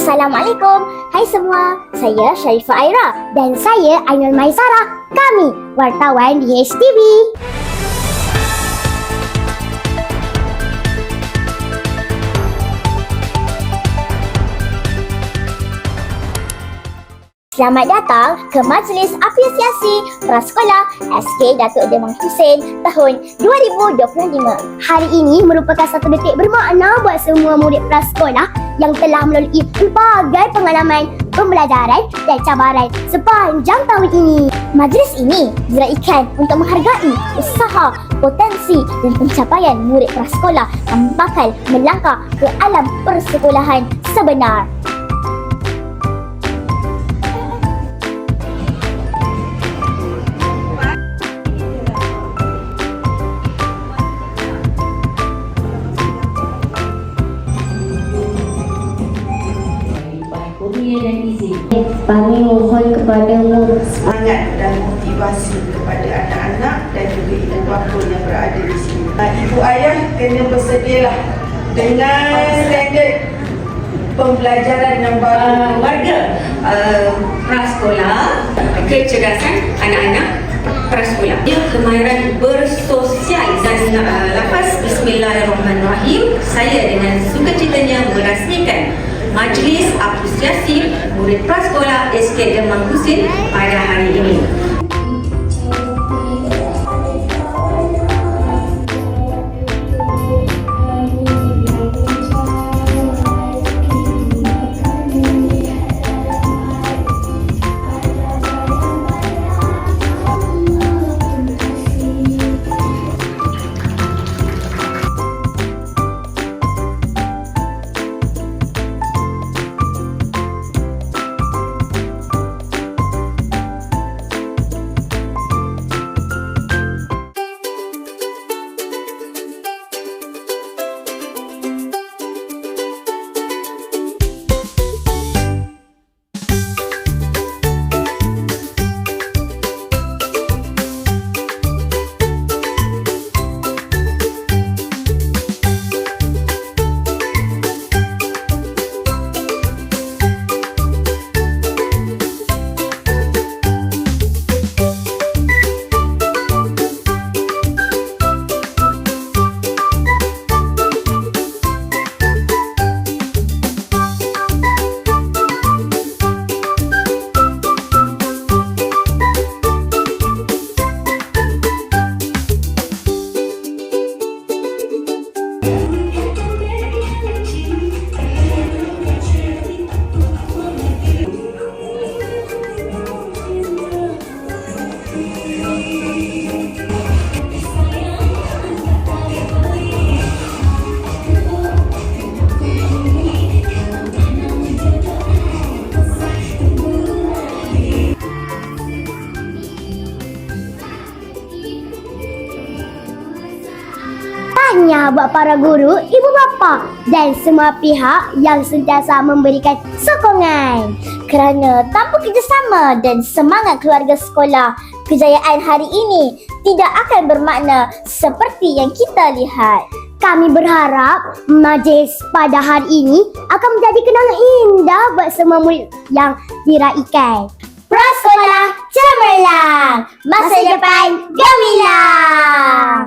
Assalamualaikum. Hai semua. Saya Sharifah Aira dan saya Ainul Maisara. Kami wartawan di HTV. Selamat datang ke Majlis Apresiasi Prasekolah SK Datuk Demang Hussein tahun 2025. Hari ini merupakan satu detik bermakna buat semua murid prasekolah yang telah melalui pelbagai pengalaman pembelajaran dan cabaran sepanjang tahun ini. Majlis ini diraikan untuk menghargai usaha, potensi dan pencapaian murid prasekolah yang bakal melangkah ke alam persekolahan sebenar. Kami mohon kepadamu semangat dan motivasi kepada anak-anak dan juga ibu bapa yang berada di sini. Ah, Ibu ayah kena bersedialah dengan standard pembelajaran yang Uh, baru. warga uh, prasekolah kecerdasan anak-anak prasekolah. Dia kemahiran bersosial dan uh, lepas Bismillahirrahmanirrahim saya dengan sukacitanya merasmikan Majlis Apresiasi Murid Prasekolah SK Demang Husin pada hari ini. Tanya buat para guru, ibu bapa dan semua pihak yang sentiasa memberikan sokongan. Kerana tanpa kerjasama dan semangat keluarga sekolah, kejayaan hari ini tidak akan bermakna seperti yang kita lihat. Kami berharap majlis pada hari ini akan menjadi kenangan indah buat semua murid yang diraikan. Prasekolah cemerlang, masa depan gemilang.